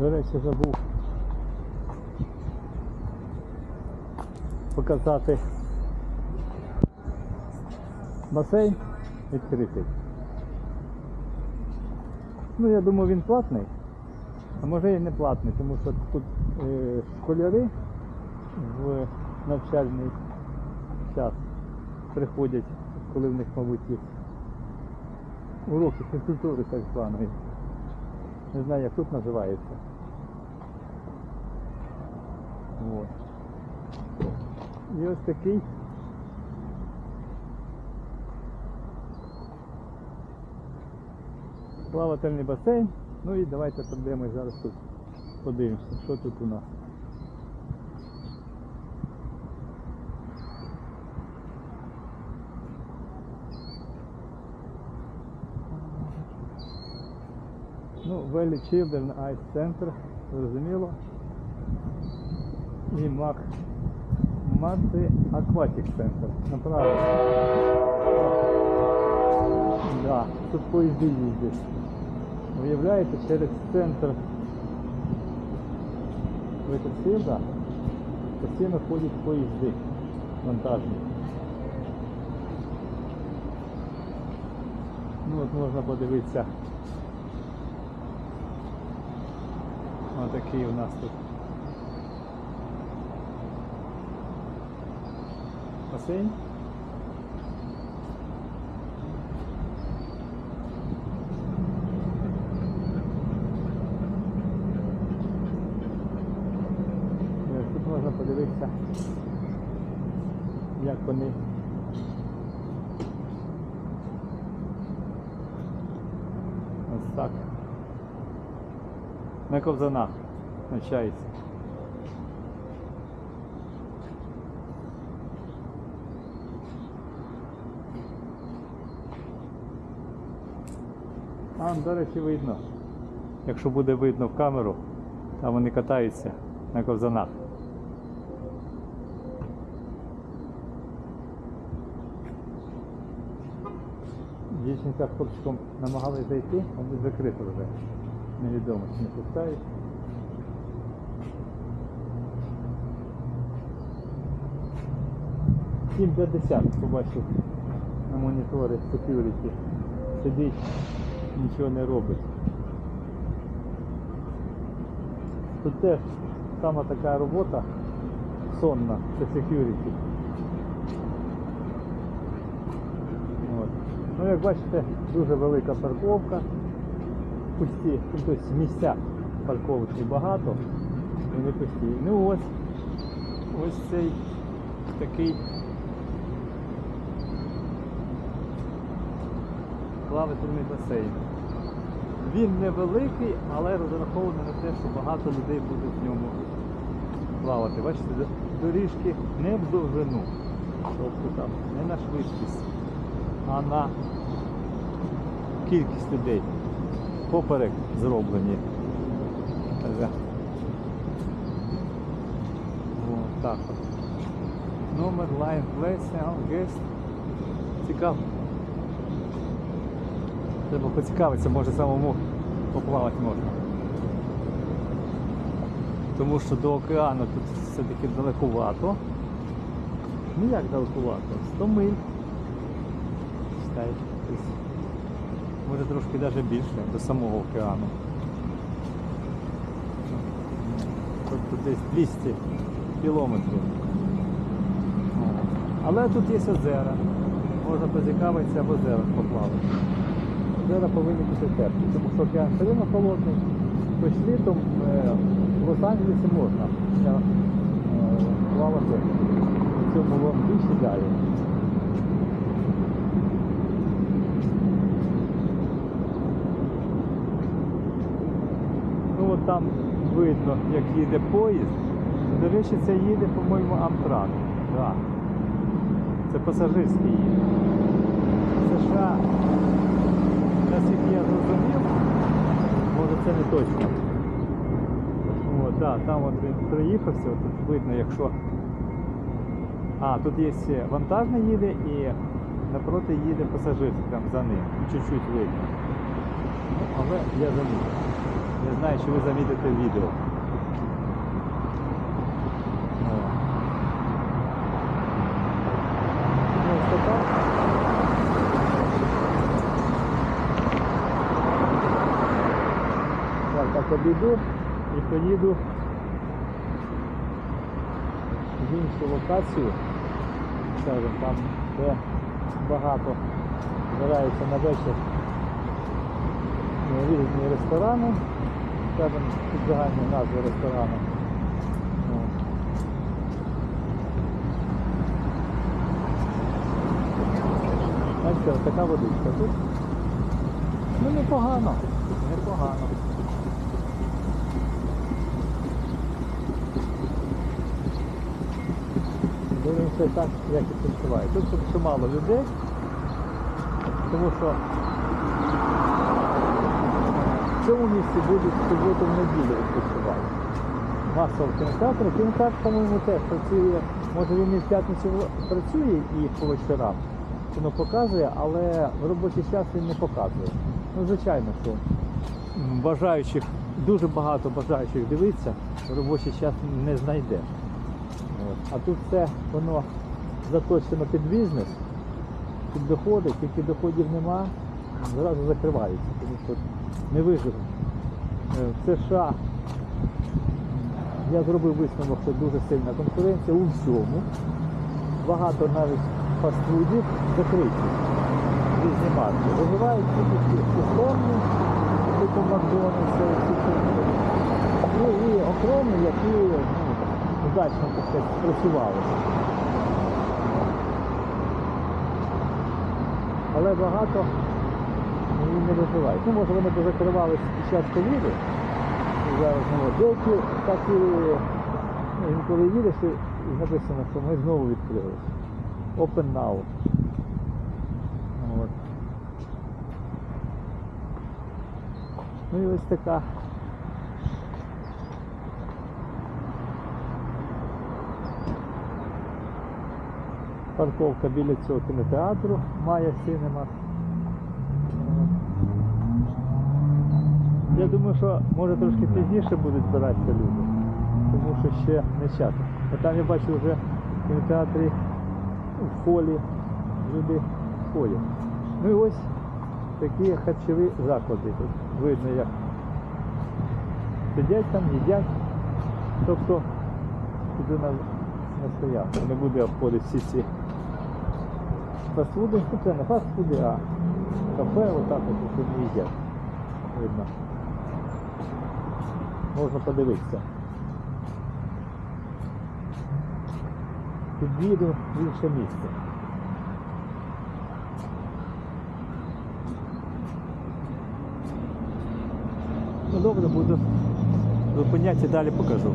До речі, забув показати басейн відкритий. Ну, я думаю, він платний, а може і не платний, тому що тут е, школяри в навчальний час приходять, коли в них, мабуть, є уроки фізкультури так званої. Не знаю, як тут називається. Вот. І ось такий плавательний басейн. Ну і давайте подивимось зараз тут. Подивимося, що тут у нас. Ну, Valley Children Ice Center, зрозуміло. І Мак Мати Aquatic Center. Направо. Да, тут поїзди їздять. Уявляєте, через центр Ветерфілда постійно ходять поїзди вантажні. Ну от можна подивитися. Отакий у нас тут басейн. Тут можна подивитися, як вони ось так на ковзанах навчаються. А, до речі, видно. Якщо буде видно в камеру, там вони катаються на ковзанах. Дівчинка з хлопчиком намагалися зайти, але закрито вже. Невідомо, чи не пускають. Сім 50 побачив на моніторі security. Сидить, нічого не робить. Тут теж сама така робота сонна, це security. От. Ну, як бачите, дуже велика парковка. Пусті, ну, тобто місця парковочні багато, вони пусті. Ну ось, ось цей такий плавательний басейн. Він невеликий, але розрахований на те, що багато людей буде в ньому плавати. Бачите, доріжки не в довжину, тобто там не на швидкість, а на кількість людей. Поперек зроблені. Ага. О, так от. Номер, лайн, плесня, гест. Цікаво. Треба поцікавитися, може самому поплавати можна. Тому що до океану тут все-таки далекувато. Ну як далекувато? 100 миль. Може трошки навіть більше до самого океану. Тобто десь 200 кілометрів. Але тут є озера. Можна поцікавитися в озерах поплавати. Озера повинні бути теплі, тому що океан одно холодний. Хоч літом е, в Лос-Анджелесі можна е, плавати на цьому лонг-бічі далі. Ну от там видно, як їде поїзд. До речі, це їде, по-моєму, Амтрак. Да. Це пасажирський їде. США, наскільки я зрозумів, може це не точно. О, да, там от він приїхався, от тут видно, якщо. А, тут є вантажний їде і напроти їде пасажирський там за ним. Чуть-чуть видно. Ну, але я замітив. Не знаю, чи ви замітите відео. О. Обійду і поїду в іншу локацію, скажімо, там, де багато збираються на вечір різні ресторани, скажімо, під загальні назви ресторану. Бачите, така водичка тут. Ну непогано, непогано. Дивимося так, як і відпочиває. Тут чимало людей, тому що в цьому місці будуть суботу в неділю відпочивати. Масово кінотеатр. Кінотеатр, по-моєму, теж працює, може він і в п'ятницю працює і по вечорам. Воно показує, але в робочий час він не показує. Ну, звичайно, що бажаючих, дуже багато бажаючих дивитися, в робочий час не знайде. А тут все воно заточено під бізнес, під доходи, тільки доходів нема, зразу закривається, тому що не виживе. Е, В США я зробив висновок, що дуже сильна конкуренція у всьому. Багато навіть фастфудів закриті. Різні марки. Виживають тільки ті системні, типу Макдональдса. Ну і окремі, які удачно так сказати, спрацювали. Але багато ну, не виживають. Ну, може вони позакривалися під час ковіду. Зараз ну, деякі так і ну, інколи їдеш і написано, що ми знову відкрилися. Open now. От. Ну і ось така. Парковка біля цього кінотеатру Майя Синема. Я думаю, що може трошки пізніше будуть збиратися люди, тому що ще не час. А там я бачу вже в кінотеатрі в холі люди ходять. Ну і ось такі харчові заклади. Тут видно, як сидять там, їдять. Тобто туди на, на стоянку. Не буде обходити всі ці фастфуди. Ну, це не фастфуди, а кафе, отак от не їдять. Видно. Можна подивитися. Під'їду в інше місце. Ну добре, буду зупинятися, далі покажу.